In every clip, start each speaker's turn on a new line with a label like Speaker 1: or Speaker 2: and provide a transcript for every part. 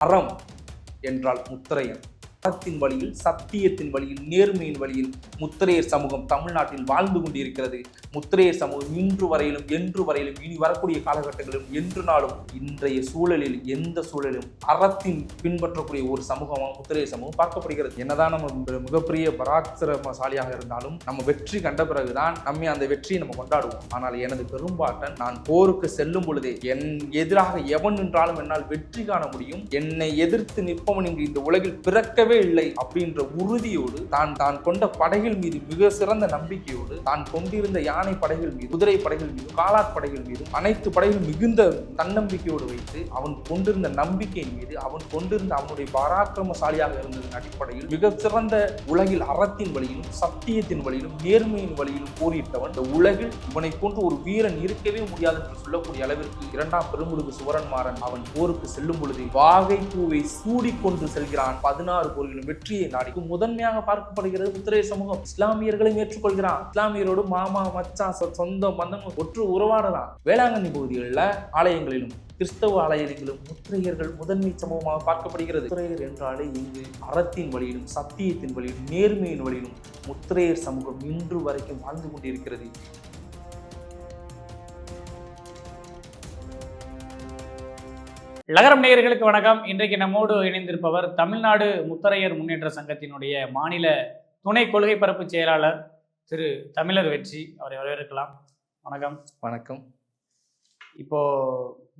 Speaker 1: அறம் என்றால் முத்திரையன் அறத்தின் வழியில் சத்தியத்தின் வழியில் நேர்மையின் வழியில் முத்திரையர் சமூகம் தமிழ்நாட்டில் வாழ்ந்து கொண்டிருக்கிறது. முத்திரையர் சமூகம் இன்று வரையிலும் என்று வரையிலும் இனி வரக்கூடிய காலகட்டங்களிலும் என்று நாளும் இன்றைய சூழலில் எந்த சூழலிலும் அறத்தின் பின்பற்றக்கூடிய ஒரு சமூகமாக முத்திரையர் சமூகம் பார்க்கப்படுகிறது. என்னதான் நம்ம மிகப்பெரிய பராக்கிரமசாலியாக இருந்தாலும் நம்ம வெற்றி கண்ட பிறகுதான் நம்மை அந்த வெற்றியை நம்ம கொண்டாடுவோம். ஆனால் எனது பெரும்பாட்டன் நான் போருக்கு செல்லும் பொழுதே என் எதிராக எவன் நின்றாலும் என்னால் வெற்றி காண முடியும். என்னை எதிர்த்து நிற்பவன் இங்கு இந்த உலகில் பிறக்க பிறக்கவே இல்லை அப்படின்ற உறுதியோடு தான் தான் கொண்ட படைகள் மீது மிக சிறந்த நம்பிக்கையோடு தான் கொண்டிருந்த யானை படைகள் மீது குதிரை படைகள் மீது காலாட் படைகள் மீது அனைத்து படைகளும் மிகுந்த தன்னம்பிக்கையோடு வைத்து அவன் கொண்டிருந்த நம்பிக்கையின் மீது அவன் கொண்டிருந்த அவனுடைய பராக்கிரமசாலியாக இருந்ததன் அடிப்படையில் மிக சிறந்த உலகில் அறத்தின் வழியிலும் சத்தியத்தின் வழியிலும் நேர்மையின் வழியிலும் போரிட்டவன் இந்த உலகில் இவனை போன்று ஒரு வீரன் இருக்கவே முடியாது என்று சொல்லக்கூடிய அளவிற்கு இரண்டாம் பெருமுழுகு சுவரன்மாறன் அவன் போருக்கு செல்லும் பொழுது வாகை பூவை சூடிக்கொண்டு செல்கிறான். பதினாறு போர்களின் வெற்றியை நாடி முதன்மையாக பார்க்கப்படுகிறது முத்திரை சமூகம். இஸ்லாமியர்களையும் ஏற்றுக்கொள்கிறான். இஸ்லாமியரோடு மாமா மச்சான் சொ- சொந்தம் பந்தம் ஒற்று உறவாடலாம். வேளாங்கண்ணி பகுதிகளில் ஆலயங்களிலும் கிறிஸ்தவ ஆலயங்களிலும் முத்திரையர்கள் முதன்மை சமூகமாக பார்க்கப்படுகிறது. முத்திரையர் என்றாலே இங்கு அறத்தின் வழியிலும் சத்தியத்தின் வழியிலும் நேர்மையின் வழியிலும் முத்திரையர் சமூகம் இன்று வரைக்கும் வாழ்ந்து கொண்டிருக்கிறது.
Speaker 2: லகரம் நேயர்களுக்கு வணக்கம். இன்றைக்கு நம்மோடு இணைந்திருப்பவர் தமிழ்நாடு முத்தரையர் முன்னேற்ற சங்கத்தினுடைய மாநில துணை கொள்கை பரப்பு செயலாளர் திரு தமிழர் வெற்றி. அவரை வரவேற்கலாம். வணக்கம்.
Speaker 1: வணக்கம்.
Speaker 2: இப்போ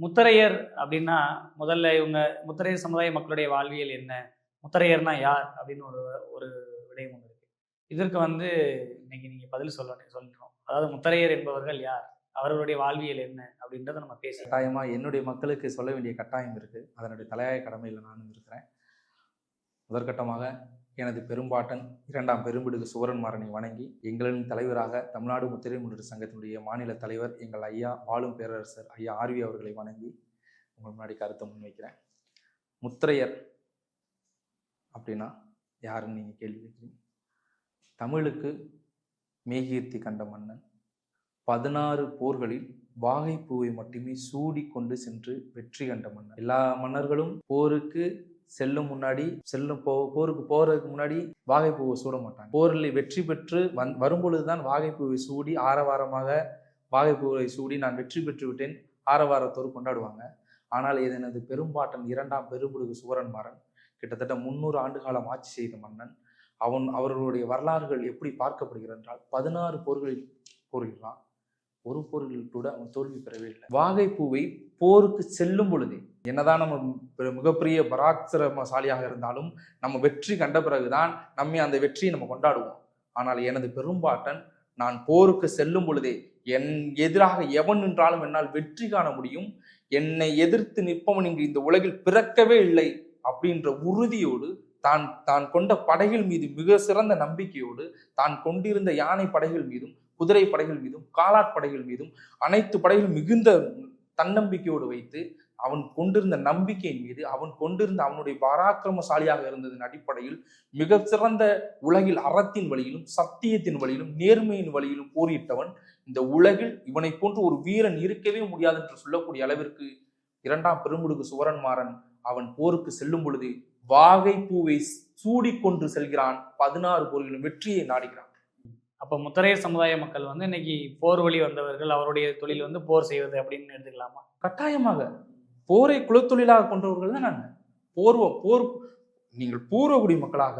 Speaker 2: முத்தரையர் அப்படின்னா முதல்ல இவங்க முத்தரையர் சமுதாய மக்களுடைய வாழ்வியல் என்ன? முத்தரையர்னா யார்? அப்படின்னு ஒரு ஒரு விடயம் ஒன்று இருக்கு. இதற்கு வந்து இன்னைக்கு நீங்க பதில் சொல்ல சொல்லணும் அதாவது முத்தரையர் என்பவர்கள் யார்? அவர்களுடைய வாழ்வியல் என்ன அப்படின்றத நம்ம பேச
Speaker 1: கட்டாயமாக என்னுடைய மக்களுக்கு சொல்ல வேண்டிய கட்டாயம் இருக்குது அதனுடைய தலையாய கடமையில் நானும் இருக்கிறேன். முதற்கட்டமாக எனது பெரும்பாட்டன் இரண்டாம் பெரும்பிடுகு சுவரன்மாறனை வணங்கி எங்களின் தலைவராக தமிழ்நாடு முத்திரை முன்னேற்ற சங்கத்தினுடைய மாநில தலைவர் எங்கள் ஐயா வாழும் பேரரசர் ஐயா ஆர்வி அவர்களை வணங்கி உங்கள் முன்னாடி கருத்தை முன்வைக்கிறேன். முத்திரையர் அப்படின்னா யாருன்னு நீங்கள் கேள்வி கேட்குறீங்க? தமிழுக்கு மேகீர்த்தி கண்ட மன்னன். பதினாறு போர்களில் வாகைப்பூவை மட்டுமே சூடி கொண்டு சென்று வெற்றி கண்ட மன்னர். எல்லா மன்னர்களும் போருக்கு செல்லும் முன்னாடி செல்லும் போ போருக்கு போறதுக்கு முன்னாடி வாகைப்பூவை சூட மாட்டாங்க. போரில் வெற்றி பெற்று வந் வரும்பொழுதுதான் வாகைப்பூவை சூடி ஆரவாரமாக வாகைப்பூவை சூடி நான் வெற்றி பெற்று விட்டேன் ஆரவாரத்தோடு கொண்டாடுவாங்க. ஆனால் இது எனது பெரும்பாட்டன் இரண்டாம் பெரும்புடுகு சுவரன்மாறன் கிட்டத்தட்ட முன்னூறு ஆண்டு காலம் ஆட்சி செய்த மன்னன் அவன் அவர்களுடைய வரலாறுகள் எப்படி பார்க்கப்படுகிறது என்றால் பதினாறு போர்களில் கூறுகிறான் ஒரு போரில் கூட அவன் தோல்வி பெறவே இல்லை. வாகைப்பூவை போருக்கு செல்லும் பொழுதே என்னதான் நம்ம மிகப்பெரிய பராக்கிரமசாலியாக இருந்தாலும் நம்ம வெற்றி கண்ட பிறகுதான் நம்மை அந்த வெற்றியை நம்ம கொண்டாடுவோம். ஆனால் எனது பெரும்பாட்டன் நான் போருக்கு செல்லும் பொழுதே என் எதிராக எவன் நின்றாலும் என்னால் வெற்றி காண முடியும். என்னை எதிர்த்து நிற்பவன் இங்கு இந்த உலகில் பிறக்கவே இல்லை அப்படின்ற உறுதியோடு தான் தான் கொண்ட படைகள் மீது மிக சிறந்த நம்பிக்கையோடு தான் கொண்டிருந்த யானை படைகள் மீதும் குதிரை படைகள் மீதும் காலாட் படைகள் மீதும் அனைத்து படைகளும் மிகுந்த தன்னம்பிக்கையோடு வைத்து அவன் கொண்டிருந்த நம்பிக்கையின் மீது அவன் கொண்டிருந்த அவனுடைய பராக்கிரமசாலியாக இருந்ததன் அடிப்படையில் மிக சிறந்த உலகில் அறத்தின் வழியிலும் சத்தியத்தின் வழியிலும் நேர்மையின் வழியிலும் போரிட்டவன் இந்த உலகில் இவனை போன்று ஒரு வீரன் இருக்கவே முடியாது என்று சொல்லக்கூடிய அளவிற்கு இரண்டாம் பெருமுடுகு சுவரன்மாறன் அவன் போருக்கு செல்லும் பொழுது வாகை பூவை சூடிக்கொண்டு செல்கிறான் பதினாறு போர்களிலும் வெற்றியை நாடுகிறான்.
Speaker 2: அப்போ முத்தரையர் சமுதாய மக்கள் வந்து இன்னைக்கு போர் வழி வந்தவர்கள் அவருடைய தொழில் வந்து போர் செய்வது அப்படின்னு எடுத்துக்கலாமா?
Speaker 1: கட்டாயமாக. போரை குலத்தொழிலாக கொண்டவர்கள் தான் நாங்கள் போர்வ போர் நீங்கள் பூர்வகுடி மக்களாக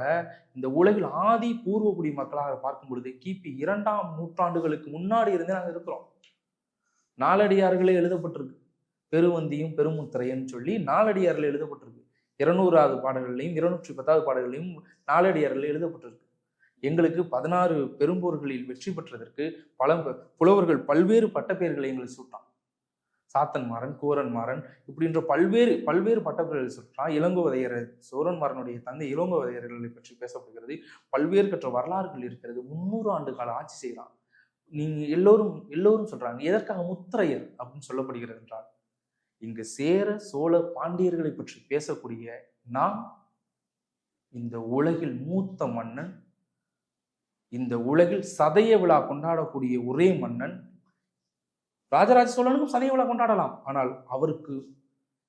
Speaker 1: இந்த உலகில் ஆதி பூர்வகுடி மக்களாக பார்க்கும் பொழுது கிபி இரண்டாம் நூற்றாண்டுகளுக்கு முன்னாடி இருந்தே நாங்கள் இருக்கிறோம். நாலடியார்களே எழுதப்பட்டிருக்கு. பெருவந்தியும் பெருமுத்திரையன்னு சொல்லி நாலடியார்கள் எழுதப்பட்டிருக்கு. இருநூறாவது பாடல்களையும் இருநூற்றி பத்தாவது பாடல்களையும் நாலடியார்கள் எழுதப்பட்டிருக்கு. எங்களுக்கு பதினாறு பெரும்போர்களில் வெற்றி பெற்றதற்கு பல புலவர்கள் பல்வேறு பட்டப்பெயர்களை எங்களுக்கு சூட்டான் சாத்தன்மாறன் கூரன்மாறன் இப்படின்ற பல்வேறு பல்வேறு பட்டப்பெயர்கள் சுற்றான் இளங்கோவதையர் சோரன்மாறனுடைய தந்தை இளங்கோவதையர்களை பற்றி பேசப்படுகிறது. பல்வேறு கற்ற வரலாறுகள் இருக்கிறது. முன்னூறு ஆண்டு கால ஆட்சி செய்கிறான். நீங்க எல்லோரும் எல்லோரும் சொல்றாங்க எதற்காக முத்திரையர்? அப்படின்னு சொல்லப்படுகிறது என்றால் இங்கு சேர சோழ பாண்டியர்களை பற்றி பேசக்கூடிய நாம் இந்த உலகில் மூத்த மன்னன் இந்த உலகில் சதய விழா கொண்டாடக்கூடிய ஒரே மன்னன் ராஜராஜ சோழனுக்கும் சதய விழா கொண்டாடலாம். ஆனால் அவருக்கு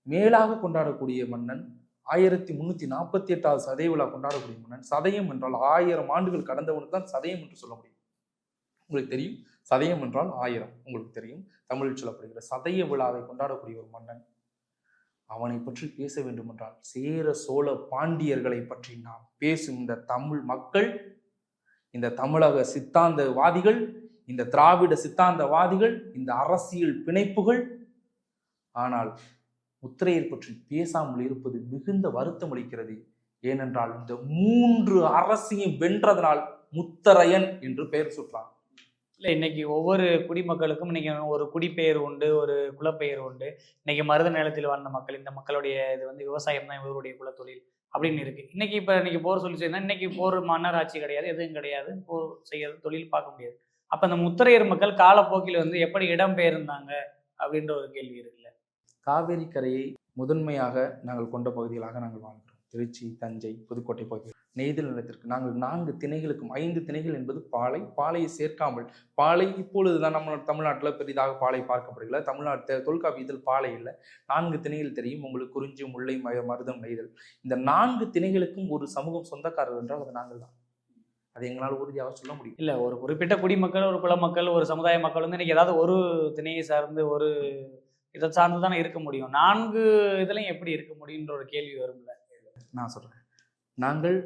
Speaker 1: மேலாக கொண்டாடக்கூடிய மன்னன் ஆயிரத்தி முன்னூத்தி நாற்பத்தி எட்டாவது சதய விழா கொண்டாடக்கூடிய மன்னன். சதயம் என்றால் ஆயிரம் ஆண்டுகள் கடந்தவனுக்கு தான் சதயம் என்று சொல்ல முடியும். உங்களுக்கு தெரியும்? சதயம் என்றால் ஆயிரம். உங்களுக்கு தெரியும்? தமிழில் சொல்லப்படுகிற சதய விழாவை கொண்டாடக்கூடிய ஒரு மன்னன். அவனை பற்றி பேச வேண்டும் என்றால் சேர சோழ பாண்டியர்களை பற்றி நாம் பேசும் இந்த தமிழ் மக்கள் இந்த தமிழக சித்தாந்தவாதிகள் இந்த திராவிட சித்தாந்தவாதிகள் இந்த அரசியல் பிணைப்புகள். ஆனால் முத்திரையர் பற்றி பேசாமல் இருப்பது மிகுந்த வருத்தம் அளிக்கிறது. ஏனென்றால் இந்த மூன்று அரசையும் வென்றதனால் முத்தரையன் என்று பெயர் சுற்றான்
Speaker 2: இல்லை இன்னைக்கு ஒவ்வொரு குடிமக்களுக்கும் இன்னைக்கு ஒரு குடிப்பெயர் உண்டு ஒரு குலப்பெயர் உண்டு. இன்னைக்கு மருத நிலத்தில் வாழ்ந்த மக்கள் இந்த மக்களுடைய இது வந்து விவசாயம் தான் இவருடைய குலத்தொழில். அப்படின்னு இருக்கு. இன்னைக்கு இப்போ இன்னைக்கு போர் சொல்லி செய்யணும் இன்னைக்கு போர் மன்னர் ஆட்சி கிடையாது எதுவும் கிடையாது. போர் செய்யறது தொழில் பார்க்க முடியாது. அப்போ அந்த முத்திரையர் மக்கள் காலப்போக்கில் வந்து எப்படி இடம்பெயர்ந்தாங்க அப்படின்ற ஒரு கேள்வி இருக்குல்ல.
Speaker 1: காவேரி கரையை முதன்மையாக நாங்கள் கொண்ட பகுதிகளாக நாங்கள் வாழ்கிறோம். திருச்சி தஞ்சை புதுக்கோட்டை பகுதி நெய்தல் நிலத்திற்கு. நாங்கள் நான்கு திணைகளுக்கும் ஐந்து திணைகள் என்பது பாலை பாலையை சேர்க்காமல் பாலை இப்பொழுதுதான் நம்ம தமிழ்நாட்டில் பெரிதாக பாலை பார்க்கப்படுகிறது. தமிழ்நாட்டு தொல்காப்பியத்தில் பாலை இல்லை. நான்கு திணைகள் தெரியும். உங்களுக்கு குறிஞ்சி முல்லை ம- மருதம் நெய்தல் இந்த நான்கு திணைகளுக்கும் ஒரு சமூகம் சொந்தக்காரர் என்றால் அது நாங்கள் தான். அது எங்களால் உறுதியாக சொல்ல முடியும்.
Speaker 2: இல்லை ஒரு குறிப்பிட்ட குடிமக்கள் ஒரு குலமக்கள் ஒரு சமுதாய மக்கள் வந்து இன்னைக்கு ஏதாவது ஒரு திணையை சார்ந்து ஒரு இதை சார்ந்து தானே இருக்க முடியும். நான்கு இதுலையும் எப்படி இருக்க முடியுன்ற ஒரு கேள்வி வரும்ல?
Speaker 1: நான் சொல்கிறேன் நாங்கள்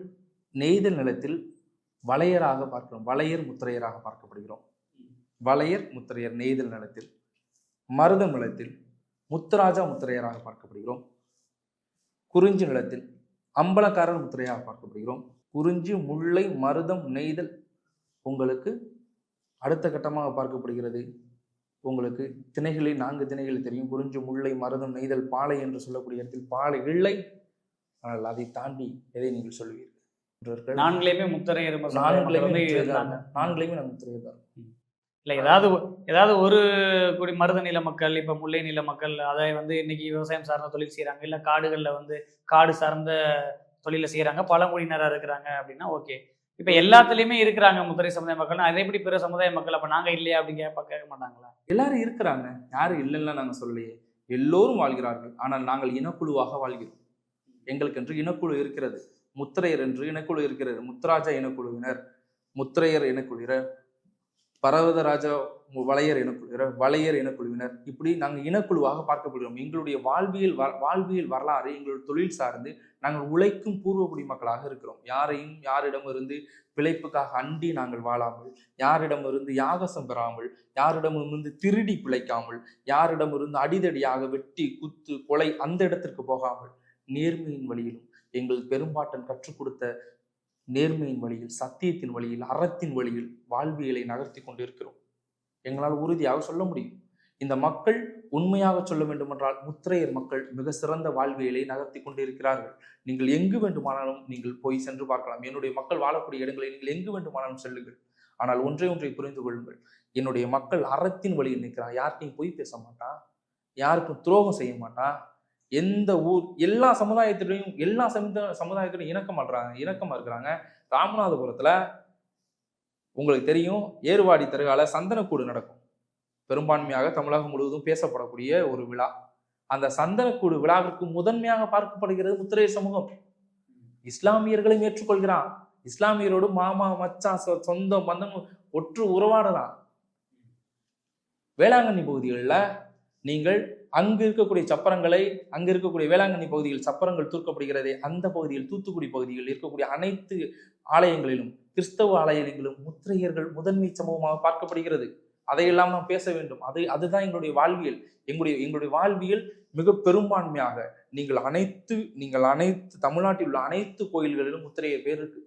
Speaker 1: நெய்தல் நிலத்தில் வளையராக பார்க்கிறோம். வளையர் முத்திரையராக பார்க்கப்படுகிறோம். வளையர் முத்திரையர் நெய்தல் நிலத்தில் மருதம் நிலத்தில் முத்துராஜா முத்திரையராக பார்க்கப்படுகிறோம். குறிஞ்சி நிலத்தில் அம்பலக்காரர் முத்திரையாக பார்க்கப்படுகிறோம். குறிஞ்சி முல்லை மருதம் நெய்தல் உங்களுக்கு அடுத்த கட்டமாக பார்க்கப்படுகிறது. உங்களுக்கு திணைகளில் நான்கு திணைகள் தெரியும். குறிஞ்சி முல்லை மருதம் நெய்தல் பாலை என்று சொல்லக்கூடிய இடத்தில் பாலை இல்லை. ஆனால் அதை தாண்டி எதை நீங்கள் சொல்லுவீர்கள்?
Speaker 2: நான்குலையுமே முத்திரையர்
Speaker 1: நான்குலையுமே. நான்குலையுமே நான் முத்திரையர் தான்
Speaker 2: இல்லை ஏதாவது ஏதாவது ஒரு குடி மருத நில மக்கள் இப்போ முல்லை நில மக்கள் அதை வந்து இன்னைக்கு விவசாயம் சார்ந்த தொழில் செய்கிறாங்க இல்லை காடுகளில் வந்து காடு சார்ந்த தொழிலை செய்கிறாங்க பழங்குடியினராக இருக்கிறாங்க அப்படின்னா ஓகே. இப்போ எல்லாத்துலேயுமே இருக்கிறாங்க முத்திரை சமுதாய மக்கள். அதை எப்படி பிற சமுதாய மக்கள் அப்போ நாங்கள் இல்லையா அப்படின்னு கேட்ப கேட்க மாட்டாங்களா?
Speaker 1: எல்லாரும் இருக்கிறாங்க. யாரும் இல்லைன்னா நாங்கள் சொல்லலையே. எல்லோரும் வாழ்கிறார்கள். ஆனால் நாங்கள் இனக்குழுவாக வாழ்கிறோம். எங்களுக்கென்று இனக்குழு இருக்கிறது. முத்திரையர் என்று இனக்குழு இருக்கிறது. முத்துராஜா இனக்குழுவினர். முத்திரையர் இனக்குழுவினர். பர்வதராஜா மு- வளையர் இனக்குழுவினர். வளையர் இனக்குழுவினர். இப்படி நாங்கள் இனக்குழுவாக பார்க்கப்படுகிறோம். எங்களுடைய வாழ்வியல் வ வாழ்வியல் வரலாறு எங்களுடைய தொழில் சார்ந்து நாங்கள் உழைக்கும் பூர்வகுடி மக்களாக இருக்கிறோம். யாரையும் யாரிடமிருந்து பிழைப்புக்காக அண்டி நாங்கள் வாழாமல் யாரிடமிருந்து யாகசம் பெறாமல் யாரிடமிருந்து திருடி பிழைக்காமல் யாரிடமிருந்து அடிதடியாக வெட்டி குத்து கொலை அந்த இடத்திற்கு போகாமல் நேர்மையின் வழியிலும் எங்கள் பெரும்பாட்டன் கற்றுக் கொடுத்த நேர்மையின் வழியில் சத்தியத்தின் வழியில் அறத்தின் வழியில் வாழ்வியலை நகர்த்தி கொண்டிருக்கிறோம். எங்களால் உறுதியாக சொல்ல முடியும். இந்த மக்கள் உண்மையாக சொல்ல வேண்டுமென்றால் முத்திரையர் மக்கள் மிக சிறந்த வாழ்வியலை நகர்த்தி கொண்டிருக்கிறார்கள். நீங்கள் எங்கு வேண்டுமானாலும் நீங்கள் போய் சென்று பார்க்கலாம். என்னுடைய மக்கள் வாழக்கூடிய இடங்களில் நீங்கள் எங்கு வேண்டுமானாலும் செல்லுங்கள். ஆனால் ஒன்றை ஒன்றை புரிந்து கொள்ளுங்கள். என்னுடைய மக்கள் அறத்தின் வழியில் நிற்கிறான் யார்கிட்டையும் போய் பேச மாட்டான். யாருக்கும் துரோகம் செய்ய மாட்டான். எந்த ஊர் எல்லா சமுதாயத்திலையும் எல்லா சமுத சமுதாயத்திலும் இணக்கம் ஆடுறாங்க இணக்கமாக இருக்கிறாங்க. ராமநாதபுரத்தில் உங்களுக்கு தெரியும் ஏறுவாடி தருகால சந்தனக்கூடு நடக்கும். பெரும்பான்மையாக தமிழகம் முழுவதும் பேசப்படக்கூடிய ஒரு விழா. அந்த சந்தனக்கூடு விழாவிற்கு முதன்மையாக பார்க்கப்படுகிறது முத்திரைய சமூகம். இஸ்லாமியர்களையும் ஏற்றுக்கொள்கிறான். இஸ்லாமியரோடு மாமா மச்சான் சொ- சொந்த பந்தம் ஒற்று உறவாடுறான் வேளாங்கண்ணி பகுதிகளில் நீங்கள் அங்கு இருக்கக்கூடிய சப்பரங்களை அங்கு இருக்கக்கூடிய வேளாங்கண்ணி பகுதியில் சப்பரங்கள் தூக்கப்படுகிறது அந்த பகுதியில் தூத்துக்குடி பகுதியில் இருக்கக்கூடிய அனைத்து ஆலயங்களிலும் கிறிஸ்தவ ஆலயங்களிலும் முத்திரையர்கள் முதன்மை சம்பவமாக பார்க்கப்படுகிறது. அதையெல்லாம் நாம் பேச வேண்டும். அது அதுதான் எங்களுடைய வாழ்வியல். எங்களுடைய எங்களுடைய வாழ்வியல் மிக பெரும்பான்மையாக நீங்கள் அனைத்து நீங்கள் அனைத்து தமிழ்நாட்டில் உள்ள அனைத்து கோயில்களிலும் முத்திரையர் பேர் இருக்கு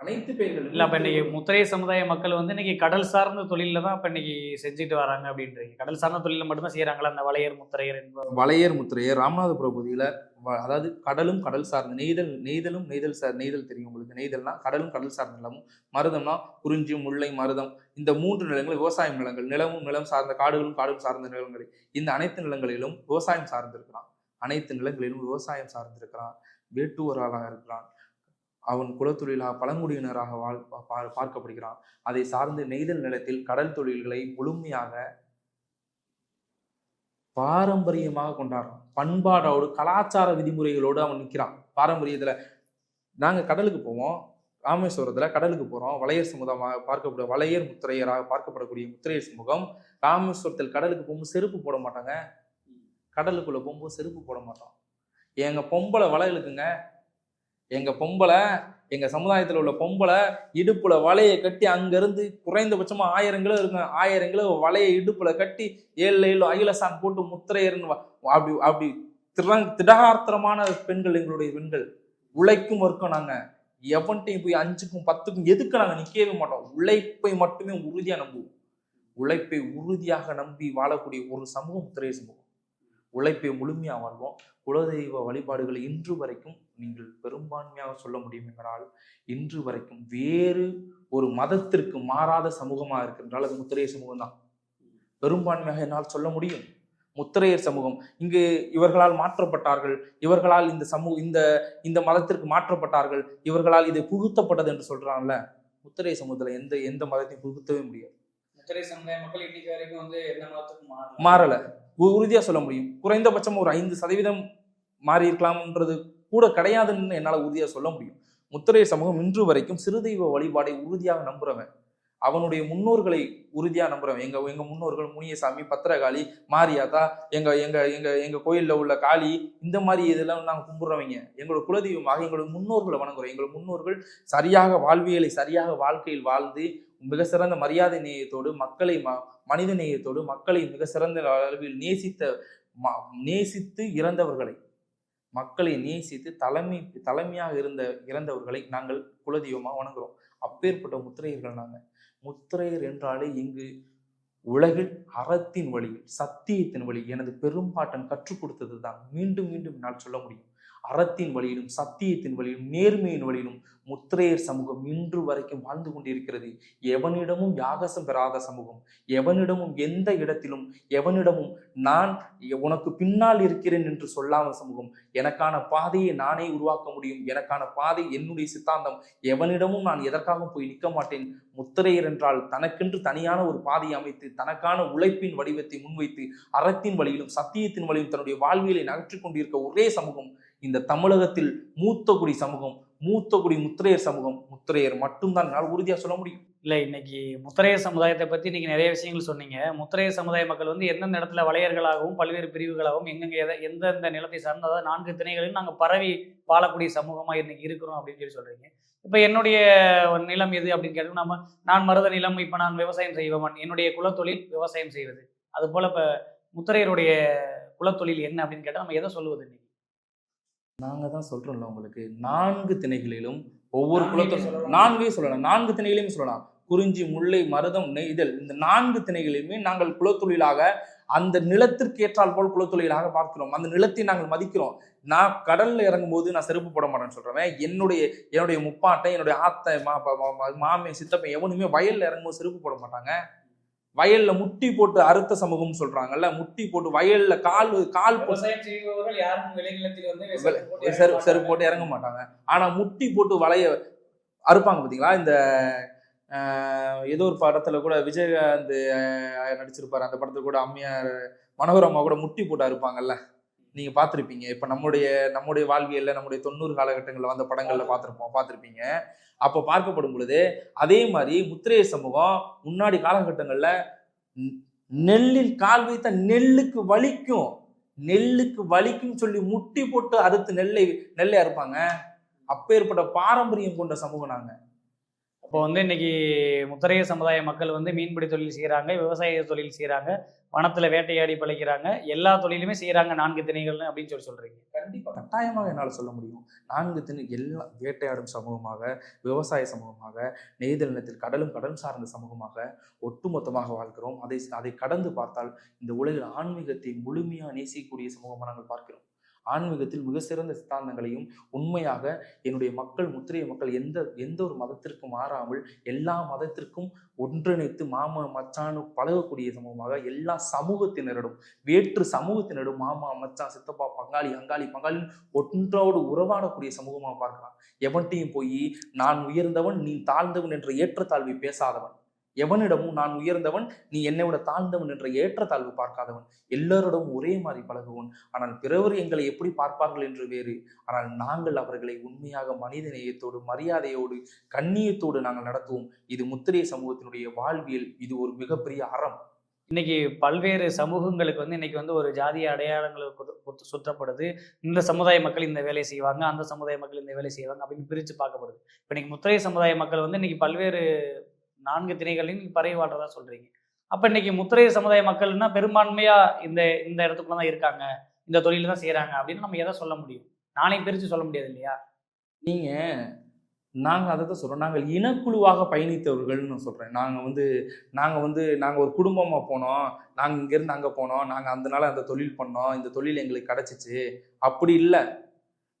Speaker 1: அனைத்து பேர்களிலும்
Speaker 2: இல்லை அப்போ இன்னைக்கு முத்திரை சமுதாய மக்கள் வந்து இன்னைக்கு கடல் சார்ந்த தொழிலில் தான் இப்போ இன்னைக்கு செஞ்சுட்டு வராங்க அப்படின்றீங்க. கடல் சார்ந்த தொழிலில் மட்டும்தான் செய்கிறாங்களா அந்த வளையர் முத்திரையர் என்பவர்
Speaker 1: வளையர் முத்திரையர் ராமநாதபுரம் பகுதியில் அதாவது கடலும் கடல் சார்ந்த நெய்தல் நெய்தலும் நெய்தல் சார் நெய்தல் தெரியும் உங்களுக்கு. நெய்தல்னா கடலும் கடல் சார்ந்த நிலமும் மருதம்னா குறிஞ்சி முல்லை மருதம். இந்த மூன்று நிலங்கள் விவசாய நிலங்கள். நிலமும் நிலம் சார்ந்த காடுகளும் காடும் சார்ந்த நிலங்கள். இந்த அனைத்து நிலங்களிலும் விவசாயம் சார்ந்திருக்கிறான். அனைத்து நிலங்களிலும் விவசாயம் சார்ந்திருக்கிறான். வேட்டுவராக இருக்கிறான். அவன் குலத்தொழிலாக பழங்குடியினராக வாழ் பா- பார்க்கப்படுகிறான். அதை சார்ந்து நெய்தல் நிலத்தில் கடல் தொழில்களை முழுமையாக பாரம்பரியமாக கொண்டாடுறான். பண்பாடோடு கலாச்சார விதிமுறைகளோடு அவன் நிற்கிறான். பாரம்பரியத்தில் நாங்கள் கடலுக்கு போவோம். ராமேஸ்வரத்தில் கடலுக்கு போகிறோம் வளையர் சமுதாயமாக பார்க்கக்கூடிய வளையர் முத்திரையராக பார்க்கப்படக்கூடிய முத்திரையர் சமூகம் ராமேஸ்வரத்தில் கடலுக்கு போகும்போது செருப்பு போட மாட்டாங்க. கடலுக்குள்ளே போகும்போது செருப்பு போட மாட்டோம் எங்கள் பொம்பளை வளையலுக்குங்க எங்கள் பொம்பளை எங்கள் சமுதாயத்தில் உள்ள பொம்பளை இடுப்பில் வலையை கட்டி அங்கேருந்து குறைந்தபட்சமாக ஆயிரம் கிலோ இருக்கும் ஆயிரம் கிலோ வலையை இடுப்பில் கட்டி ஏழு ஏழு அகிலசான் போட்டு முத்திரையர்னு அப்படி அப்படி திறங் திடகார்த்தரமான பெண்கள் எங்களுடைய பெண்கள். உழைக்கும் வர்க்கம் நாங்கள் எவன்ட்டையும் போய் அஞ்சுக்கும் பத்துக்கும் எதுக்கு நாங்கள் நிற்கவே மாட்டோம்? உழைப்பை மட்டுமே உறுதியாக நம்புவோம். உழைப்பை உறுதியாக நம்பி வாழக்கூடிய ஒரு சமூகம் முத்திரை சமூகம். உழைப்பை முழுமையாக வாழ்வோம். குலதெய்வ வழிபாடுகளை இன்று வரைக்கும் நீங்கள் பெரும்பான்மையாக சொல்ல முடியும் என்றால் இன்று வரைக்கும் வேறு ஒரு மதத்திற்கு மாறாத சமூகமாக இருக்கின்றால் அது முத்திரையர் சமூகம் தான். பெரும்பான்மையாக என்னால் சொல்ல முடியும். முத்திரையர் சமூகம். இங்கு இவர்களால் மாற்றப்பட்டார்கள் இவர்களால் இந்த சமூக இந்த இந்த மதத்திற்கு மாற்றப்பட்டார்கள் இவர்களால் இது புகுத்தப்பட்டது என்று சொல்றாங்கல்ல. முத்திரையர் சமூகத்துல எந்த எந்த மதத்தையும் புகுத்தவே முடியாது.
Speaker 2: முத்திரை சமுதாய மக்கள் இன்னைக்கு வரைக்கும் வந்து எந்த மதத்துக்கும் மாறல.
Speaker 1: உறுதியா சொல்ல முடியும். குறைந்தபட்சம் ஒரு ஐந்து சதவீதம் மாறி இருக்கலாம்ன்றது கூட கிடையாதுன்னு என்னால் உறுதியாக சொல்ல முடியும். முத்திரையர் சமூகம் இன்று வரைக்கும் சிறுதெய்வ வழிபாடை உறுதியாக நம்புறவன். அவனுடைய முன்னோர்களை உறுதியாக நம்புறவன். எங்க எங்க முன்னோர்கள் முனியசாமி பத்திரகாளி மாரியாத்தா எங்க எங்க எங்க எங்க கோயில்ல உள்ள காளி இந்த மாதிரி இதெல்லாம் நாங்கள் கும்பிடுறவங்க. எங்களோட குலதெய்வமாக எங்களோட முன்னோர்களை வணங்குறோம். எங்களோட முன்னோர்கள் சரியாக வாழ்வியலை சரியாக வாழ்க்கையில் வாழ்ந்து மிக சிறந்த மரியாதை நேயத்தோடு மக்களை ம- மனித நேயத்தோடு மக்களை மிக சிறந்த அளவில் நேசித்த ம- நேசித்து இறந்தவர்களை மக்களை நேசித்து தலைமை தலைமையாக இருந்த இறந்தவர்களை நாங்கள் குலதெய்வமாக வணங்குறோம். அப்பேற்பட்ட முத்திரையர்கள் நாங்கள் முத்திரையர் என்றாலே இங்கு உலகில் அறத்தின் வழியில் சத்தியத்தின் வழி எனது பெரும்பாட்டன் கற்றுக் கொடுத்தது தான் மீண்டும் மீண்டும் என்னால் சொல்ல முடியும். அறத்தின் வழியிலும் சத்தியத்தின் வழியிலும் நேர்மையின் வழியிலும் முத்திரையர் சமூகம் இன்று வரைக்கும் வாழ்ந்து கொண்டிருக்கிறது. எவனிடமும் யாகசம் பெறாத சமூகம் எவனிடமும் எந்த இடத்திலும் எவனிடமும் நான் உனக்கு பின்னால் இருக்கிறேன் என்று சொல்லாத சமூகம் எனக்கான பாதையை நானே உருவாக்க முடியும் எனக்கான பாதை என்னுடைய சித்தாந்தம் எவனிடமும் நான் எதற்காகவும் போய் நிற்க மாட்டேன். முத்திரையர் என்றால் தனக்கென்று தனியான ஒரு பாதையை அமைத்து தனக்கான உழைப்பின் வடிவத்தை முன்வைத்து அறத்தின் வழியிலும் சத்தியத்தின் வழியிலும் தன்னுடைய வாழ்வியலை நகற்றிக் கொண்டிருக்க ஒரே சமூகம் இந்த தமிழகத்தில் மூத்த குடி சமூகம் மூத்த குடி முத்திரையர் சமூகம் முத்திரையர் மட்டும்தான் என்னால் உறுதியாக சொல்ல முடியும்.
Speaker 2: இல்லை இன்னைக்கு முத்திரையர் சமுதாயத்தை பற்றி இன்னைக்கு நிறைய விஷயங்கள் சொன்னீங்க. முத்திரையர் சமுதாய மக்கள் வந்து எந்தெந்த இடத்துல வளையர்களாகவும் பல்வேறு பிரிவுகளாகவும் எங்கெங்க எதை- எந்தெந்த நிலத்தை சார்ந்த அதாவது நான்கு திணைகளிலும் நாங்கள் பரவி வாழக்கூடிய சமூகமாக இன்னைக்கு இருக்கிறோம் அப்படின்னு சொல்லி சொல்கிறீங்க இப்போ என்னுடைய நிலம் எது அப்படின்னு கேட்டோம் நம்ம நான் மருத நிலம் இப்போ நான் விவசாயம் செய்பவன் என்னுடைய குலத்தொழில் விவசாயம் செய்வது. அதுபோல் இப்போ முத்திரையருடைய குலத்தொழில் என்ன அப்படின்னு கேட்டால் நம்ம எதை சொல்லுவது இன்னைக்கு?
Speaker 1: நாங்க தான் சொல்றோம்ல உங்களுக்கு. நான்கு திணைகளிலும் ஒவ்வொரு
Speaker 2: சொல்லலாம்.
Speaker 1: நான்கே சொல்லலாம். நான்கு திணைகளையும் சொல்லலாம். குறிஞ்சி முல்லை மருதம் நெய்தல் இந்த நான்கு திணைகளையுமே நாங்கள் குலத்தொழிலாக அந்த நிலத்திற்கு ஏற்றால் போல் குலத்தொழிலாக பார்க்கிறோம். அந்த நிலத்தை நாங்கள் மதிக்கிறோம். நான் கடல்ல இறங்கும் போது நான் செருப்பு போட மாட்டேன்னு சொல்றேன் என்னுடைய என்னுடைய முப்பாட்டை என்னுடைய ஆத்தை மாமே சித்தப்பன் எவனுமே வயல்ல இறங்கும்போது செருப்பு போட மாட்டாங்க. வயல்ல முட்டி போட்டு அறுத்த சமூகம் சொல்றாங்கல்ல முட்டி போட்டு வயல்ல கால் கால் போட்டு செருப்பு போட்டு இறங்க மாட்டாங்க. ஆனா முட்டி போட்டு வளைய அறுப்பாங்க பாத்தீங்களா? இந்த ஏதோ ஒரு படத்துல கூட விஜயகாந்த் நடிச்சிருப்பாரு. அந்த படத்துல கூட அம்மையார் மனோரமா கூட முட்டி போட்டு அறுப்பாங்கல்ல. நீங்க பார்த்திருப்பீங்க. இப்ப நம்முடைய நம்முடைய வாழ்வியல்ல நம்முடைய தொண்ணூறு காலகட்டங்கள்ல வந்த படங்கள்ல பார்த்திருப்போம் பார்த்திருப்பீங்க. அப்ப பார்க்கப்படும் பொழுது அதே மாதிரி முத்திரைய சமூகம் முன்னாடி காலகட்டங்கள்ல நெல்லில் கால் வைத்த நெல்லுக்கு வலிக்கும். நெல்லுக்கு வலிக்கும் சொல்லி முட்டி போட்டு அறுத்து நெல்லை நெல்லை அறுப்பாங்க. அப்பேற்பட்ட பாரம்பரியம் கொண்ட சமூகம் நாங்க.
Speaker 2: இப்போ வந்து இன்னைக்கு முத்தரைய சமுதாய மக்கள் வந்து மீன்பிடி தொழில் செய்கிறாங்க விவசாய தொழில் செய்கிறாங்க வனத்தில் வேட்டையாடி பழைக்கிறாங்க எல்லா தொழிலுமே செய்கிறாங்க நான்கு திணைகள்னு அப்படின்னு சொல்லி சொல்கிறீங்க
Speaker 1: கண்டிப்பாக கட்டாயமாக என்னால் சொல்ல முடியும். நான்கு திணை எல்லா வேட்டையாடும் சமூகமாக விவசாய சமூகமாக நெய்தல் நிலத்தில் கடலும் கடல் சார்ந்த சமூகமாக ஒட்டுமொத்தமாக வாழ்கிறோம். அதை அதை கடந்து பார்த்தால் இந்த உலகில் ஆன்மீகத்தை முழுமையாக நேசிக்கக்கூடிய சமூகமாக நாங்கள் பார்க்கிறோம். ஆன்மீகத்தில் மிக சிறந்த சித்தாந்தங்களையும் உண்மையாக என்னுடைய மக்கள் முத்திரைய மக்கள் எந்த எந்த ஒரு மதத்திற்கும் மாறாமல் எல்லா மதத்திற்கும் ஒன்றிணைத்து மாமா மச்சானு பழகக்கூடிய சமூகமாக எல்லா சமூகத்தினரிடம் வேற்று சமூகத்தினரிடம் மாமா மச்சான் சித்தப்பா பங்காளி அங்காளி பங்காளி ஒன்றோடு உறவாடக்கூடிய சமூகமாக பார்க்கலாம். எவன்ட்டையும் போய் நான் உயர்ந்தவன் நீ தாழ்ந்தவன் என்ற ஏற்றத்தாழ்வை பேசாதவன். எவனிடமும் நான் உயர்ந்தவன் நீ என்னை விட தாழ்ந்தவன் என்ற ஏற்றத்தாழ்வு பார்க்காதவன். எல்லோரிடமும் ஒரே மாதிரி பழகுவன். ஆனால் பிறவர் எங்களை எப்படி பார்ப்பார்கள் என்று வேறு. ஆனால் நாங்கள் அவர்களை உண்மையாக மனித நேயத்தோடு மரியாதையோடு கண்ணியத்தோடு நாங்கள் நடத்துவோம். இது முத்திரை சமூகத்தினுடைய வாழ்வியல். இது ஒரு மிகப்பெரிய அறம்.
Speaker 2: இன்னைக்கு பல்வேறு சமூகங்களுக்கு வந்து இன்னைக்கு வந்து ஒரு ஜாதிய அடையாளங்களை குத்து- சுற்றப்படுது. இந்த சமுதாய மக்கள் இந்த வேலையை செய்வாங்க அந்த சமுதாய மக்கள் இந்த வேலையை செய்வாங்க அப்படின்னு பிரித்து பார்க்கப்படுது. இப்போ இன்னைக்கு முத்திரை சமுதாய மக்கள் வந்து இன்னைக்கு பல்வேறு நான்கு திணைகளின் பறவை வாழ்றதா சொல்றீங்க. அப்ப இன்னைக்கு முத்திரை சமுதாய மக்கள்னா பெரும்பான்மையா இந்த இந்த இடத்துக்குள்ள தான் இருக்காங்க. இந்த தொழில் தான் செய்றாங்க அப்படின்னு நம்ம எதை சொல்ல முடியும்? நாளையும் பிரித்து சொல்ல முடியாது இல்லையா?
Speaker 1: நீங்க நாங்கள் அதை தான் சொல்கிறோம் நாங்கள் இனக்குழுவாக பயணித்தவர்கள்னு சொல்கிறேன் நாங்கள் வந்து நாங்கள் வந்து நாங்கள் ஒரு குடும்பமாக போனோம். நாங்கள் இங்கேருந்து அங்கே போனோம். நாங்கள் அந்த நாள் அந்த தொழில் பண்ணோம். இந்த தொழில் எங்களுக்கு கிடச்சிச்சு. அப்படி இல்லை.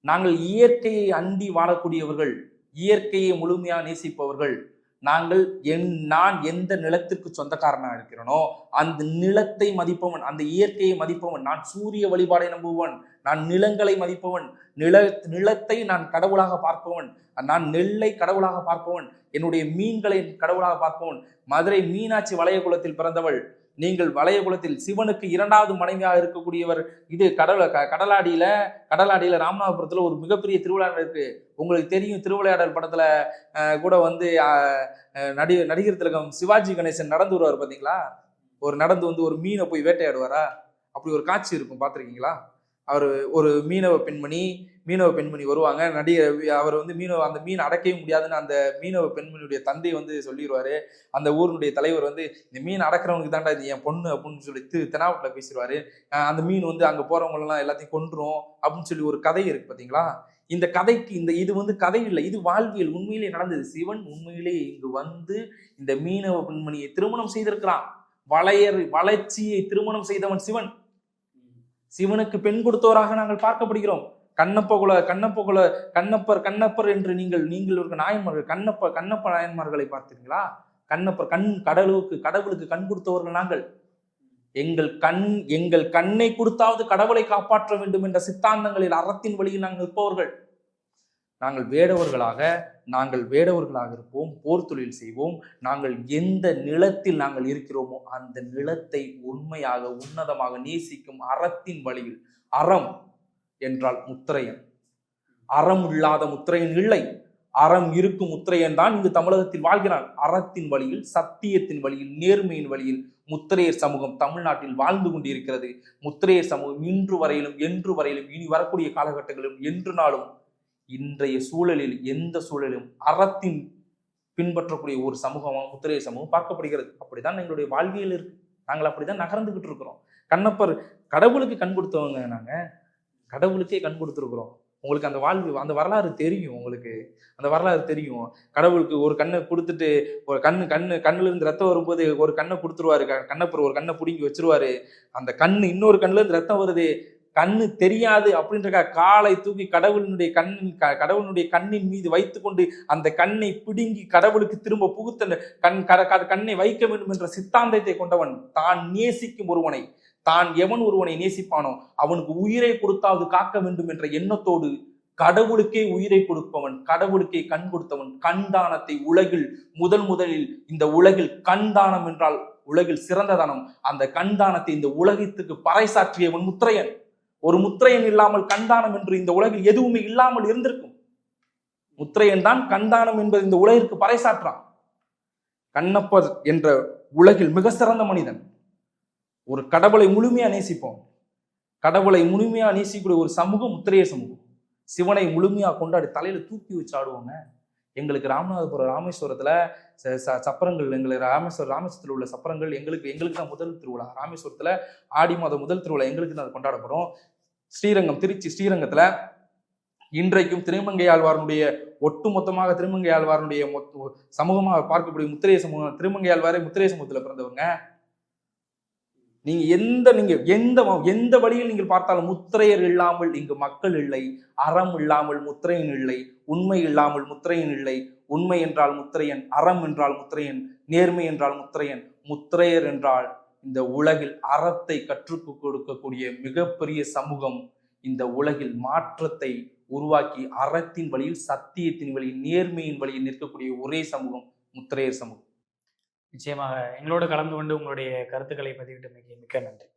Speaker 1: நாங்கள் இயற்கையை அண்டி வாழக்கூடியவர்கள் இயற்கையை முழுமையாக நேசிப்பவர்கள் நாங்கள் என் நான் எந்த நிலத்திற்கு சொந்தக்காரனாக இருக்கிறேனோ அந்த நிலத்தை மதிப்பவன் அந்த இயற்கையை மதிப்பவன் நான் சூரிய வழிபாடை நம்புவன் நான் நிலங்களை மதிப்பவன் நில நிலத்தை நான் கடவுளாக பார்ப்பவன் நான் நெல்லை கடவுளாக பார்ப்பவன் என்னுடைய மீன்களை கடவுளாக பார்ப்பவன் மதுரை மீனாட்சி வளையகுலத்தில் பிறந்தவள் நீங்கள் வளையகுலத்தில் சிவனுக்கு இரண்டாவது மனைவியாக இருக்கக்கூடியவர் இது கடல க- கடலாடியில கடலாடியில ராமநாதபுரத்துல ஒரு மிகப்பெரிய திருவிழா இருக்கு உங்களுக்கு தெரியும் திருவிளையாடல் படத்துல கூட வந்து நடி நடிகர் திலகம் சிவாஜி கணேசன் நடந்து வருவார் பாத்தீங்களா? ஒரு நடந்து வந்து ஒரு மீனை போய் வேட்டையாடுவாரா? அப்படி ஒரு காட்சி இருக்கும் பார்த்துருக்கீங்களா அவர் ஒரு மீனவ பெண்மணி மீனவ பெண்மணி வருவாங்க. நடிகர் அவர் வந்து மீனவ அந்த மீன் அடக்கவே முடியாதுன்னு அந்த மீனவ பெண்மணியுடைய தந்தை வந்து சொல்லிடுவாரு அந்த ஊரினுடைய தலைவர் வந்து இந்த மீன் அடக்கிறவனுக்கு தாண்டா இது என் பொண்ணு அப்படின்னு சொல்லி திரு தெனாவட்டில் பேசிடுவாரு அந்த மீன் வந்து அங்கே போகிறவங்களெல்லாம் எல்லாத்தையும் கொன்றும் அப்படின்னு சொல்லி ஒரு கதை இருக்கு பார்த்தீங்களா இந்த கதைக்கு இந்த இது வந்து கதை இல்லை இது வாழ்வியல். உண்மையிலே நடந்தது. சிவன் உண்மையிலே இங்கு வந்து இந்த மீனவ பெண்மணியை திருமணம் செய்திருக்கிறான். வளையர் வளர்ச்சியை திருமணம் செய்தவன் சிவன். சிவனுக்கு பெண் கொடுத்தவராக நாங்கள் பார்க்கப்படுகிறோம். கண்ணப்பகுல கண்ணப்பகுல கண்ணப்பர் கண்ணப்பர் என்று நீங்கள் நீங்கள் இருக்க நாயன்மார்கள் கண்ணப்ப கண்ணப்ப நாயன்மார்களை பார்த்தீங்களா கண்ணப்பர் கண் கடவுளுக்கு கடவுளுக்கு கண் கொடுத்தவர்கள் நாங்கள். எங்கள் கண் எங்கள் கண்ணை கொடுத்தாவது கடவுளை காப்பாற்ற வேண்டும் என்ற சித்தாந்தங்களில் அறத்தின் வழியில் நாங்கள் நிற்பவர்கள் நாங்கள் வேடவர்களாக நாங்கள் வேடவர்களாக இருப்போம் போர் தொழில் செய்வோம். நாங்கள் எந்த நிலத்தில் நாங்கள் இருக்கிறோமோ அந்த நிலத்தை உண்மையாக உன்னதமாக நேசிக்கும் அறத்தின் வழியில் அறம் என்றால் முத்திரையன். அறம் இல்லாத முத்திரையன் இல்லை. அறம் இருக்கும் முத்திரையன் தான் இங்கு தமிழகத்தில் வாழ்கிறான். அறத்தின் வழியில் சத்தியத்தின் வழியில் நேர்மையின் வழியில் முத்திரையர் சமூகம் தமிழ்நாட்டில் வாழ்ந்து கொண்டிருக்கிறது. முத்திரையர் சமூகம் இன்று வரையிலும் என்று வரையிலும் இனி வரக்கூடிய காலகட்டங்களிலும் என்று நாளும் இன்றைய சூழலில் எந்த சூழலிலும் அறத்தின் பின்பற்றக்கூடிய ஒரு சமூகமாக முத்திரையர் சமூகம் பார்க்கப்படுகிறது. அப்படிதான் எங்களுடைய வாழ்வியல் இருக்கு. நாங்கள் அப்படிதான் நகர்ந்துகிட்டு இருக்கிறோம். கண்ணப்பர் கடவுளுக்கு கண் கொடுத்தவங்க நாங்கள் கடவுளுக்கே கண் கொடுத்துருக்குறோம். உங்களுக்கு அந்த வாழ்வு அந்த வரலாறு தெரியும் உங்களுக்கு. அந்த வரலாறு தெரியும். கடவுளுக்கு ஒரு கண்ணை கொடுத்துட்டு ஒரு கண்ணு கண்ணு கண்ணுல இருந்து ரத்தம் வரும்போது ஒரு கண்ணை கொடுத்துருவாரு. க- ஒரு கண்ணை பிடுங்கி வச்சிருவாரு. அந்த கண்ணு இன்னொரு கண்ணுல இருந்து ரத்தம் வருது. கண்ணு தெரியாது அப்படின்ற காலை தூக்கி கடவுளினுடைய கண்ணின் க- கடவுளினுடைய கண்ணின் மீது வைத்துக்கொண்டு அந்த கண்ணை பிடுங்கி கடவுளுக்கு திரும்ப புகுத்த கண் கண்ணை வைக்க வேண்டும் என்ற சித்தாந்தத்தை கொண்டவன் தான் நேசிக்கும் ஒருவனை. தான் எவன் ஒருவனை நேசிப்பானோ அவனுக்கு உயிரை கொடுத்தாவது காக்க வேண்டும் என்ற எண்ணத்தோடு கடவுளுக்கே உயிரை கொடுப்பவன் கடவுளுக்கே கண் கொடுத்தவன் கண்தானத்தை உலகில் முதல் முதலில் இந்த உலகில் கண்தானம் என்றால் உலகில் சிறந்த தானம். அந்த கண்தானத்தை இந்த உலகத்துக்கு பறைசாற்றியவன் முத்திரையன். ஒரு முத்திரையன் இல்லாமல் கண்தானம் என்று இந்த உலகில் எதுவுமே இல்லாமல் இருந்திருக்கும். முத்திரையன் தான் கண்தானம் என்பது இந்த உலகிற்கு பறைசாற்றான். கண்ணப்பர் என்ற உலகில் மிக சிறந்த மனிதன். ஒரு கடவுளை முழுமையா நேசிப்போம். கடவுளை முழுமையா நேசிக்கக்கூடிய ஒரு சமூகம் முத்திரைய சமூகம். சிவனை முழுமையா கொண்டாடி தலையில தூக்கி வச்சு ஆடுவாங்க. எங்களுக்கு ராமநாதபுரம் ராமேஸ்வரத்துல ச- ச- சப்பரங்கள் எங்களுக்கு ராமேஸ்வரம் ராமேஸ்வரத்தில் உள்ள சப்பரங்கள் எங்களுக்கு எங்களுக்கு தான் முதல் திருவிழா. ராமேஸ்வரத்துல ஆடி மாதம் முதல் திருவிழா எங்களுக்கு தான் அது கொண்டாடப்படும். ஸ்ரீரங்கம் திருச்சி ஸ்ரீரங்கத்துல இன்றைக்கும் திருமங்கையாழ்வாரனுடைய ஒட்டுமொத்தமாக திருமங்கையாழ்வாரனுடைய மொத்த சமூகமாக பார்க்கக்கூடிய முத்திரைய சமூகம் திருமங்கையாழ்வாரே முத்திரைய சமூகத்துல பிறந்தவங்க. நீங்க எந்த நீங்க எந்த எந்த வழியில் நீங்கள் பார்த்தாலும் முத்திரையர் இல்லாமல் இங்கு மக்கள் இல்லை அறம் இல்லாமல் முத்திரையன் இல்லை உண்மை இல்லாமல் முத்திரையன் இல்லை உண்மை என்றால் முத்திரையன் அறம் என்றால் முத்திரையன் நேர்மை என்றால் முத்திரையன் முத்திரையர் என்றால் இந்த உலகில் அறத்தை கற்றுக் கொடுக்கக்கூடிய மிகப்பெரிய சமூகம் இந்த உலகில் மாற்றத்தை உருவாக்கி அறத்தின் வழியில் சத்தியத்தின் வழியில் நேர்மையின் வழியில் நிற்கக்கூடிய ஒரே சமூகம் முத்திரையர் சமூகம்.
Speaker 2: நிச்சயமாக எங்களோடு கலந்து கொண்டு உங்களுடைய கருத்துக்களை பதிவிட்டமைக்கு மிக்க நன்றி.